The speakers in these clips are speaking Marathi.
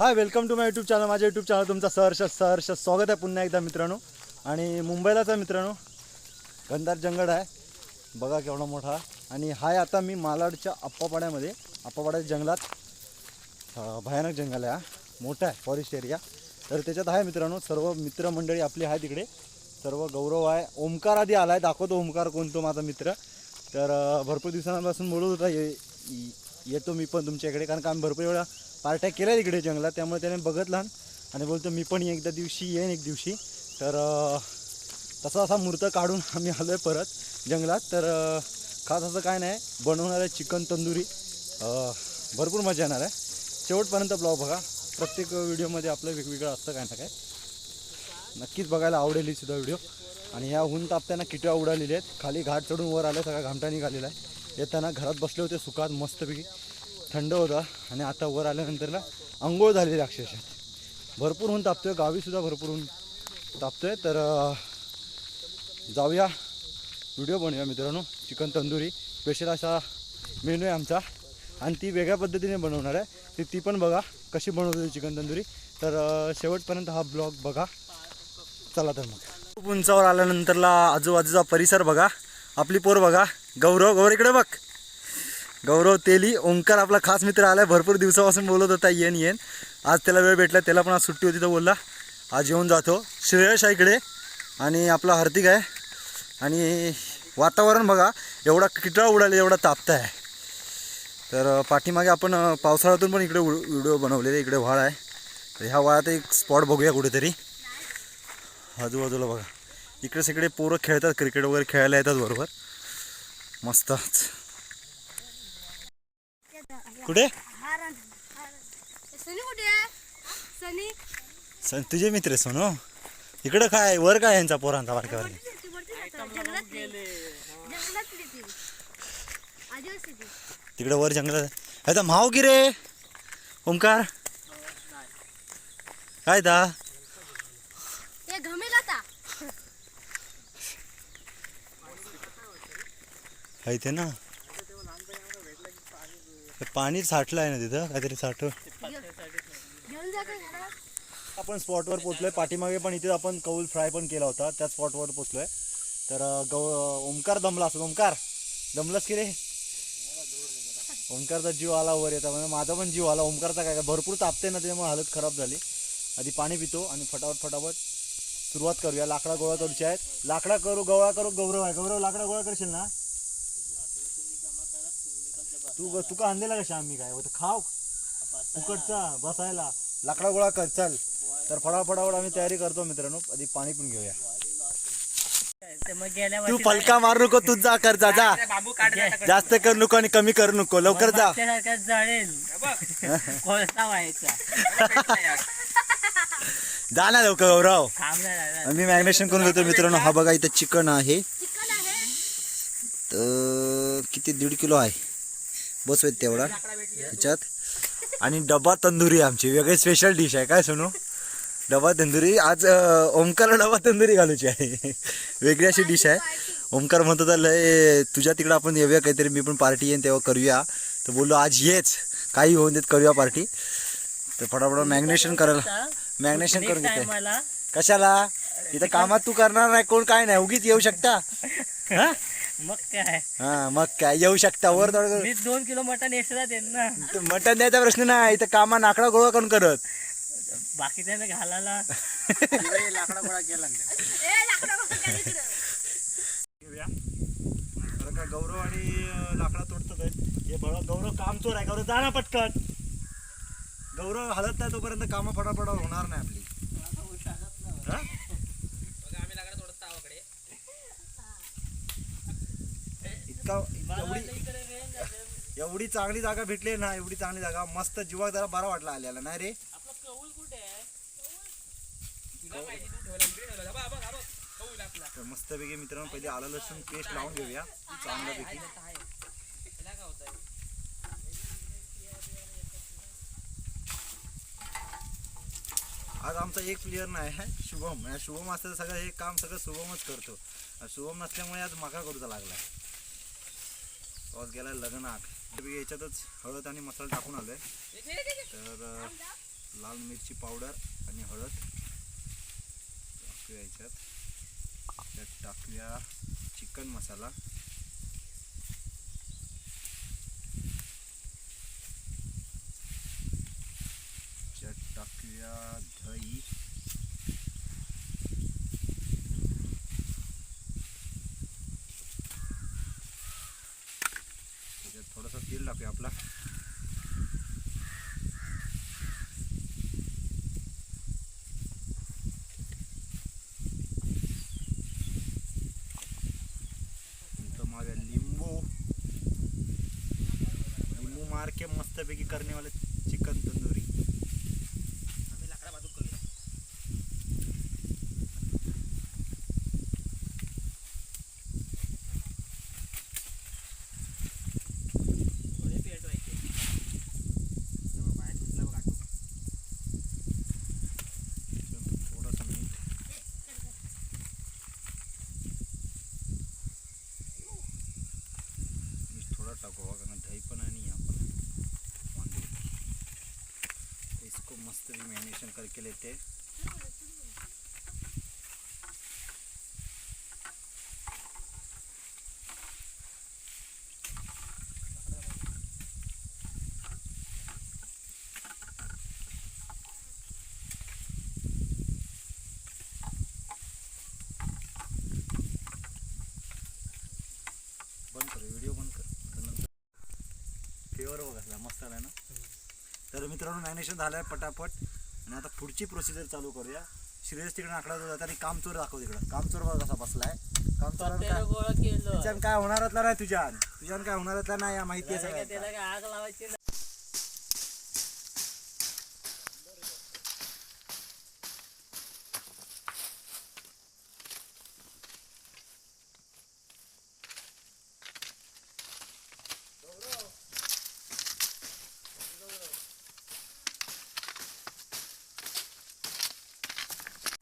Hi welcome to my YouTube channel माझ्या यूट्यूब चॅनल तुमचं सहर्ष सहर्ष स्वागत आहे पुन्हा एकदा मित्रांनो. आणि मुंबईलाच आहे मित्रांनो. गंधार जंगल आहे. बघा केवढा मोठा. आणि हाय आता मी मालाडच्या आप्पापाड्यामध्ये अप्पापाड्याच्या जंगलात. भयानक जंगल आहे हा. मोठा आहे फॉरेस्ट एरिया तर त्याच्यात आहे मित्रांनो सर्व मित्रमंडळी आपली आहे तिकडे. सर्व गौरव आहे. ओमकार आधी आला आहे दाखवतो ओमकार कोणतो माझा मित्र. तर भरपूर दिवसांपासून बोलत होता ये- येतो मी पण तुमच्या इकडे कारण का आम्ही भरपूर वेळा पार्ट्या केल्या तिकडे जंगलात त्यामुळे त्याने बघितला आणि बोलतो मी पण एकदा दिवशी येईन एक दिवशी. तर तसा असा मूर्त काढून आम्ही आलो आहे परत जंगलात. तर खास असं काय नाही बनवणार आहे चिकन तंदुरी. भरपूर मजा येणार आहे. शेवटपर्यंत ब्लॉग बघा. प्रत्येक व्हिडिओमध्ये आपलं वेगवेगळं असतं काय ना काय. नक्कीच बघायला आवडेल ही सुद्धा व्हिडिओ. आणि ह्या ऊन तापताना किट्या उडालेल्या आहेत. खाली घाट चढून वर आल्या सगळा घामटा निघालेला आहे. येताना घरात बसले होते सुखात मस्तपैकी. थंड होता आणि आता वर आल्यानंतरला आंघोळ झालेली अक्षरशः. भरपूर ऊन तापतोय गावीसुद्धा भरपूर ऊन तापतोय. तर जाऊया. व्हिडिओ बनवूया मित्रांनो. चिकन तंदुरी स्पेशल असा मेनू आहे आमचा. आणि ती वेगळ्या पद्धतीने बनवणार आहे. ती ती पण बघा कशी बनवते चिकन तंदुरी. तर शेवटपर्यंत हा ब्लॉग बघा. चला तर मग. खूप उंचावर आल्यानंतरला आजूबाजूचा परिसर बघा. आपली पोर बघा. गौरव गौरव इकडे बघ. गौरव तेली ओंकार आपला खास मित्र आलाय भरपूर दिवसापासून बोलत होता येन येन. आज त्याला वेळ भेटला त्याला पण आज सुट्टी होती तर बोलला आज येऊन जातो. श्रेयश आहे इकडे आणि आपला हार्दिक आहे. आणि वातावरण बघा एवढा किटळा उडाले एवढा तापता आहे. तर पाठीमागे आपण पावसाळ्यातून पण इकडे व्हिडिओ बनवलेले इकडे व्हाळ आहे. तर ह्या वाळात एक स्पॉट बघूया कुठेतरी. आजूबाजूला बघा. इकडे सगळे पोरं खेळतात क्रिकेट वगैरे खेळायला येतात बरोबर. मस्तच. कुठे? सनी कुठे आहे? सनी? सन तुझे मित्र सोनो. इकडं काय वर काय यांचा पोरांचा ती तिकडे वर जंगलात. आता माव की रे? ओमकार? काय दा? ते ना. पाणी साठलं आहे ना तिथं? काहीतरी साठ. आपण स्पॉटवर पोचलोय. पाठीमागे पण इथे आपण कौल फ्राय पण केला होता. त्या स्पॉटवर पोचलोय. तर गौ ओमकार दमला असं ओमकार दमलास की रे? ओमकारचा जीव आला वर येता म्हणजे माझा पण जीव आला. ओमकारचा काय काय भरपूर तापते ना त्याच्यामुळे हालत खराब झाली. आधी पाणी पितो आणि फटाफट फटाफट सुरुवात करूया. लाकडा गोळा करूच्या आहेत. लाकडा करू गोळा करू. गौरव आहे. गौरव लाकडा गोळा करशील ना? तू तुका आणलेला कशा आम्ही काय? होतं खाव फुकटचा बसायला. लाकडा गोळा कर चल. तर फटाफटाफट आम्ही तयारी करतो मित्रांनो. आधी पाणी पण घेऊया. ते फलका मारू नको तू जा कर जा जा. जास्त करू नको आणि कमी करू नको. लवकर जा. जा ना लवकर गौरव. मी मॅग्नेशन करून घेतो मित्रांनो. हा बघा इथं चिकन आहे. चिकन आहे. तर किती दीड किलो आहे. बस होत तेवढा. त्याच्यात. आणि डबा तंदुरी आमची. वेगळी स्पेशल डिश आहे. काय सोनू? डबा तंदुरी. आज ओमकारला डबा तंदुरी घालूची आहे. वेगळी अशी डिश आहे. ओमकार म्हणतो तर लय तुझ्या तिकडं आपण येऊया काहीतरी. मी पण पार्टी येईन तेव्हा करूया. तर बोललो आज येच. काही होऊन देत करूया पार्टी तर फटाफट मॅग्नेशन करायला मॅग्नेशन करून घेते. कशाला? इथं कामात तू करणार नाही कोण? काय नाही. उगीच येऊ शकता. हा? मग काय? हा मग काय? येऊ शकता वर थोडं मी दोन किलो मटन एक्स्ट्रा देईन ना. मटन द्यायचा प्रश्न नाही इथं कामा नाकडा गोळा करून करत? बाकीच्या घालायला. लाकडा. गौरव आणि लाकडा तोडतात हे बघा गौरव काम चोर आहे. गौरव जा ना पटकन. गौरव हलत नाही तोपर्यंत कामं फटाफट होणार नाही आपली. इतका एवढी एवढी चांगली जागा भेटली ना एवढी चांगली जागा मस्त जीवाक जरा बरा वाटला आल्याला नाही रे? तर मस्तपैकी मित्रांनो पहिले आलं लसूण पेस्ट लावून घेऊया. चांगल्यापैकी. आज आमचा एक प्लेअर नाही आहे शुभम. शुभम असतं सगळं हे काम सगळं शुभमच करतो. शुभम नसल्यामुळे आज मागा करूचा लागला पाऊस गेला लग्नात. याच्यातच हळद आणि मसाला टाकून आलोय. तर लाल मिरची पावडर आणि हळद टाकूया याच्यात. त्यात टाकूया चिकन मसाला. त्यात टाकूया दही त्याच्यात थोडंसं तेल टाकूया आपला नंतर मागे लिंबू लिंबू मार के मस्तपैकी करनेवाले चिकन तंदुरी थोडे पेटवायचे तेव्हा बाहेर सुटलं बघ आटो. त्याच्यानंतर थोडंसं मीठ मीठ थोड़ा टाको कारण दही पण आणि आपण वांगे इसको मैरिनेशन करके लेते बंद कर व्हिडिओ बंद कर. आता नंतर फ्लेवर बघा कसला मस्त आलाय ना? तर मित्रांनो मॅरिनेशन झालं आहे पटापट. आणि आता पुढची प्रोसिजर चालू करूया. श्रेयस तिकडे आकडा जात आणि कामचोर दाखव तिकडं. कामचोर बघा कसा बसलाय. कामचोर काय होणारातला नाही तुझ्यान. तुझ्यान काय होणारातला नाही माहिती आहे आग लावायची नाही.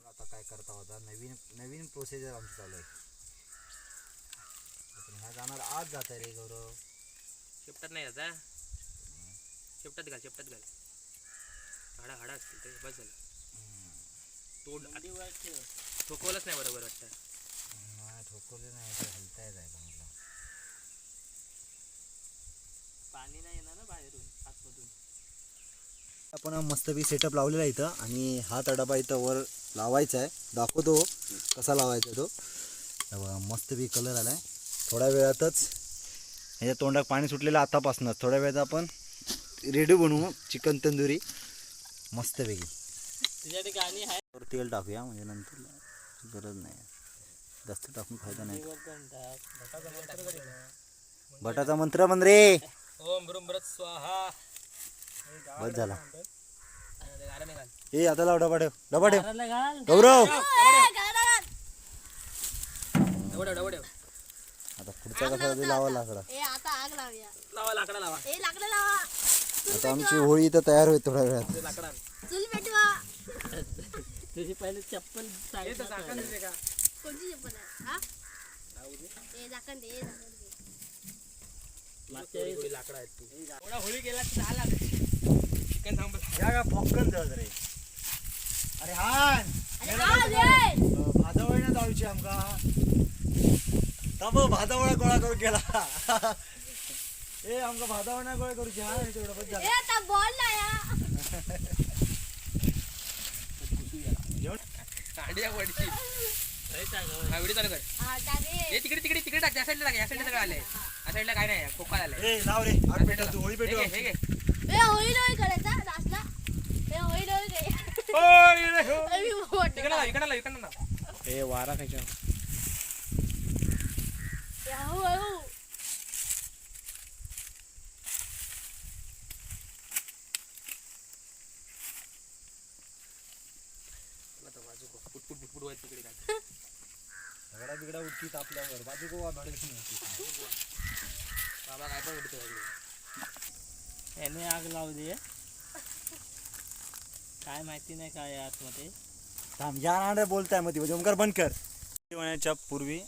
आता काय करता होता नवीन नवीन प्रोसिजर आमची चालू आहे. पण ह्या जाणार आज जात आहे रे गौरव. शेपटात नाही आता शेपटात घाल शेपटात घाल. हाडा हाडा असतील ते बस झालं. तोड ठोकवलंच नाही बरोबर वाटतं. नाही ठोकवले नाही ते हलताय जायला मला पाणी नाही येणार ना बाहेरून आतमधून. आपण हा मस्तपैकी सेटअप लावलेला आहे इथं आणि हा तडाबा इथं वर लावायचा आहे. दाखवतो. कसा लावायचा तो? बघा मस्तपैकी कलर आला आहे थोड्या वेळातच ह्याच्या तोंडात पाणी सुटलेलं आतापासूनच थोड्या वेळात आपण रेडी बनवू चिकन तंदुरी. मस्तपैकी तुझ्या ते गाणी आहे वर तेल टाकूया म्हणजे नंतर गरज नाही. जास्त टाकून फायदा नाही. बटाचा मंत्र म्हण रे. ओम ब्रुम ब्रत स्वाहा. बस झाला. ए आता लाव डबा ठेव. डबा ठेव. गौरव. डबडे डबडे आता पुढचा कसा ते लावा लाकडा. ए आता आग लावूया. लावा लाकडा लावा. ए लाकडं लावा. आता आमची होळी इथं तयार होईल थोड्या वेळात. ते लाकडा. चूल पेटवा. तुझी पहिले चप्पल कोणती चप्पल हा? लाकडा आहेत तू. होळी गेला झाला चिकन थांबल? या का पॉपकॉर्न जळ रे. अरे हान हा भाजावळी जाऊची आमका. थांब भाजावळा गोळा करून गेला ए आमका भाजावळा गोळा करूची हा हे तेवढं बस ए झालं आता बॉल ना या. जेवण हा व्हिडिओ चालू कर. हा ए तिकडे तिकडे तिकडे टाक त्या साईडला टाक या साईडला सगळं आलंय. या साईडला काय नाही कोकाल आलंय. ए लाव रे. आग पेटव तू होळी हे पेटव घे, हे घे. ए होईल होईल करायचा लास्टला. होईल होईल इकडं इकडं लाव. ए वारा खायच्या झगडा बिगडा उठकीत आपल्यावर. बाजू गोवा भाडे बाबा काय पण उडतो याने आग लावू दे. काय माहिती नाही काय आहे आतमध्ये. थांब या नाडे बोलताय मग ती ओमकार बंद कर. जेवणाच्या पूर्वी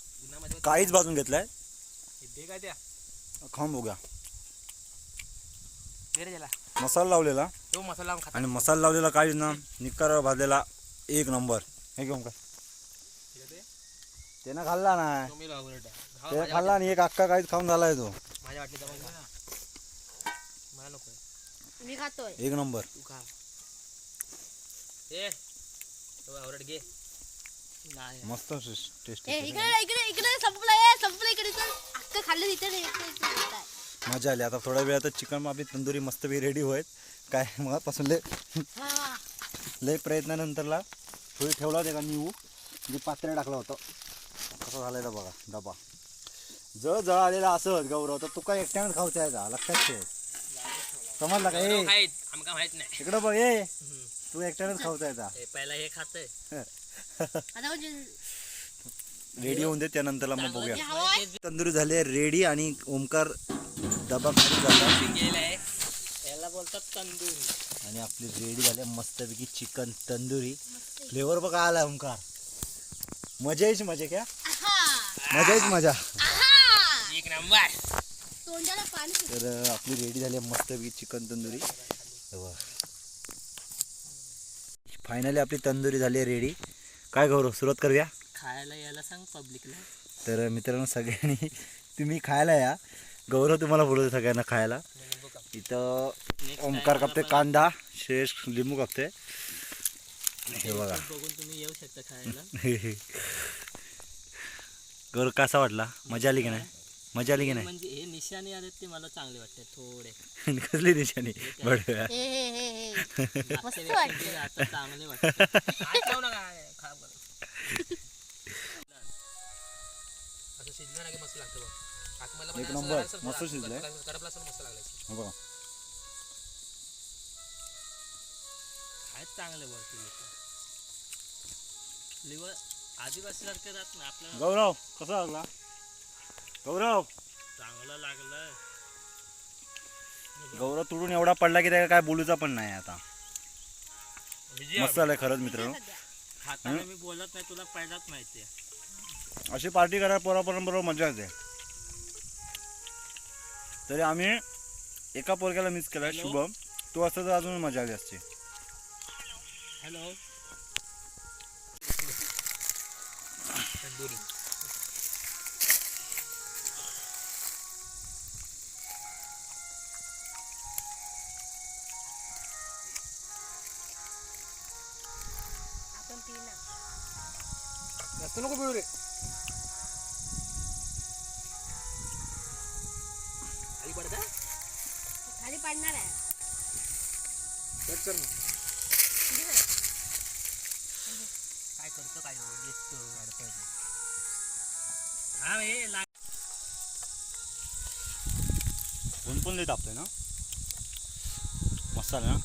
काळीच भाजून घेतलाय. हे दे काय त्या? खाऊन दे त्याला. मसाला लावलेला. तो मसाला लावून खाता. आणि मसाला लावलेला काहीच ना निक्कार भाजलेला एक नंबर. हे घेऊन काय त्यानं खाल्ला ना तो मी लावून ठेव. ते खाल्ला आणि एक अक्का काहीच खाऊन झालाय तो. माझ्या. मला नको मी खातोय. एक नंबर. तू खा. ए तो आवरट घे. नाही. मस्त टेस्ट ए इकडे इकडे इकडे संपलं ए संपलं इकडे तर अख्खं खाल्लं तिथे नाही इकडे इकडे येताय. मजा आली. आता थोड्या वेळातच चिकन आपली तंदुरी मस्तपैकी रेडी होईल. काय मगापासून लय हा. लय प्रयत्नानंतरला थोडी ठेवला होता का निवू म्हणजे पात्र्या टाकला होता. कसा झालेला बघा डबा. जळ जळ आलेला असत गौरव. तर तुका एकट्यानेच खाऊचा आहे का? लक्षात ठेव. समजला का? ए. माहीत आमका माहीत नाही. इकडं बघ ए. तू एकट्यानेच खाऊचा आहे का हे पहिला हे खातंय. आता म्हणजे रेडी होऊन दे त्यानंतरला मग बघूया. तंदुरी झाली रेडी आणि ओमकार डबा खाली झाला गेलाय याला बोलतात तंदूरी. आणि आपली रेडी झाली मस्तपैकी चिकन तंदुरी. फ्लेवर बघा आला ओमकार. मजा येईच मजा क्या. मजा येईच मजा. एक नंबर. तोंडाला पाणी. सुटलं. तर आपली रेडी झाली मस्तपैकी चिकन तंदुरी. फायनली आपली तंदुरी झाली आहे रेडी काय गौरव सुरुवात करूया? खायला यायला सांग पब्लिकला तर मित्रांनो सगळ्यांनी तुम्ही खायला या. गौरव तुम्हाला बोलवतो सगळ्यांना खायला. इथं ओमकार कापते कांदा श्रेष लिंबू कापते. हे बघा. बघून तुम्ही येऊ शकता खायला. गौरव कसा वाटला? मजा आली की नाही? मजा आली की नाही? म्हणजे हे निशाणे आले ते मला चांगले वाटते थोडे. कसली दिशाने बडव्या हे हे हे हे मस्त मागच्या वाटतं. वेळेस आता चांगले वाटते. असं शिजलं ना की मस्त लागतं बघ. आतमध्ये पण एक नंबर. मस्त शिजलंय. मस्त लागलं हे बघा चांगले वरती लिव्हर आदिवासी सारखे राहत ना आपल्याला. गौरव कसा लागला? गौरव. चांगलं लागलं. गौरव तुडून एवढा पडला की त्याला काय बोलूचा पण नाही आता. मस्त खरंच मित्रांनो. सध्या. खाताना मी बोलत नाही तुला पहिलाच माहिती आहे अशी पार्टी करा पोरापोरांबरोबर मजा येते. तरी आम्ही एका पोरग्याला मिस केला? शुभम. तो असता तर अजून मजा आली असते. हॅलो तंदुरी. जास्त नको पिळू रे खाली पडता खाली पाडणार आहे कट कर ना? काय करतो काय? येतो अडकतो. हा हे लाग ऊन पण लई तापतंय ना मस्त आलं ना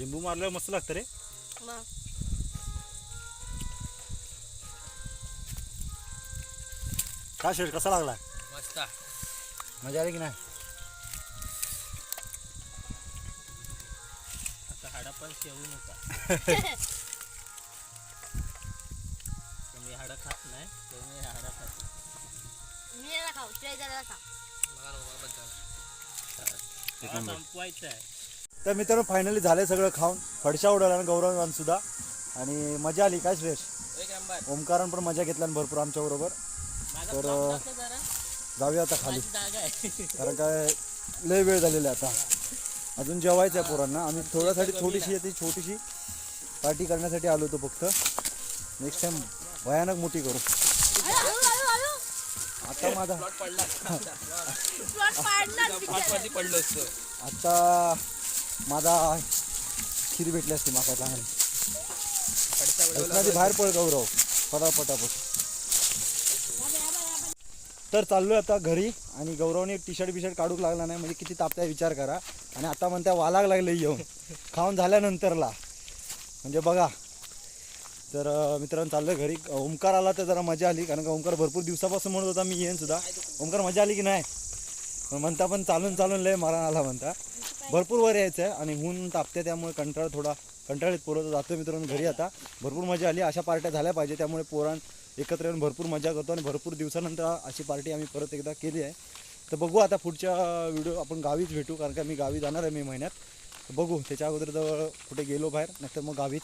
लिंबू मारल्यावर मस्त लागतं रे. मग. का शेड कसा लागला? मस्त. मजा आली की नाही? आता हाडा पण शेवू नका. मी हाडा खात नाही तुम्ही हाडा खात मी याला खाऊ शिवाय त्याला खा मला नको बद्दल एक नंबर. संपवायचं आहे तर मित्रांनो फायनली झालं सगळं खाऊन. फडशा उडवला आणि गौरव सुद्धा. आणि मजा आली काय श्रेष ओमकारान पण मजा घेतला ना भरपूर आमच्या बरोबर. माझा तर, जाऊया आता खाली. कारण काय लय वेळ झालेला आहे आता. अजून जेवायचं आहे पोरांना. आम्ही थोड्यासाठी छोटीशी ती छोटीशी पार्टी करण्यासाठी आलो होतो फक्त. नेक्स्ट टाइम भयानक मोठी करू. आता माझा आता माझा खीर भेटली असते माका चांगली. बाहेर पड गौरव पटा पटापट तर चाललोय आता घरी आणि गौरवने टी शर्ट बिशर्ट काढूक लागला नाही म्हणजे किती तापताय विचार करा. आणि आता म्हणत्या वालाग लागले येऊन. खाऊन झाल्यानंतरला. म्हणजे बघा. तर मित्रांनो चाललोय घरी. ओमकार आला तर जरा मजा आली कारण का ओमकार भरपूर दिवसापासून म्हणत होता मी येईन सुद्धा. ओमकार मजा आली की नाही? पण म्हणता पण चालून चालून लय मारा आला म्हणता. भरपूर वर यायचं आहे आणि ऊन तापते त्यामुळे कंटाळा थोडा कंटाळीत पोरं जातो मित्रांनो घरी आता. भरपूर मजा आली. अशा पार्ट्या झाल्या पाहिजे. त्यामुळे पोरां एकत्र येऊन भरपूर मजा करतो आणि भरपूर दिवसानंतर अशी पार्टी आम्ही परत एकदा केली आहे. तर बघू आता पुढच्या व्हिडिओ आपण गावीच भेटू कारण का मी गावी जाणार आहे मे महिन्यात. तर बघू. त्याच्या अगोदर जवळ कुठे गेलो बाहेर. नाहीतर मग गावीच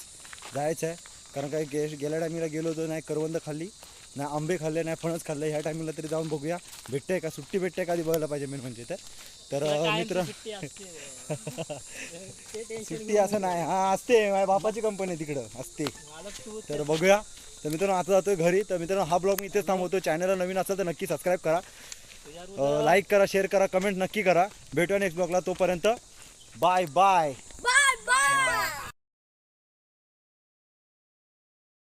जायचं आहे कारण काय गे गेल्या टायमीला गेलो होतो नाही करवंद खाल्ली. नाही आंबे खाल्ले नाही फणस खाल्ले ह्या टायमिंगला तरी जाऊन बघूया. भेटते का? सुट्टी भेटते का? आधी बघायला पाहिजे मेन म्हणजे तर. तर मित्र सुट्टी असं नाही. हा असते. माझ्या बापाची कंपनी आहे तिकडं. असते. तर बघूया. तर मित्रांनो आता जातोय घरी. तर मित्रांनो हा ब्लॉग मी इथेच थांबवतो. चॅनलला नवीन असेल तर नक्की सबस्क्राईब करा. लाईक करा शेअर करा कमेंट नक्की करा. भेटूया नेक्स्ट ब्लॉगला तोपर्यंत. Bye bye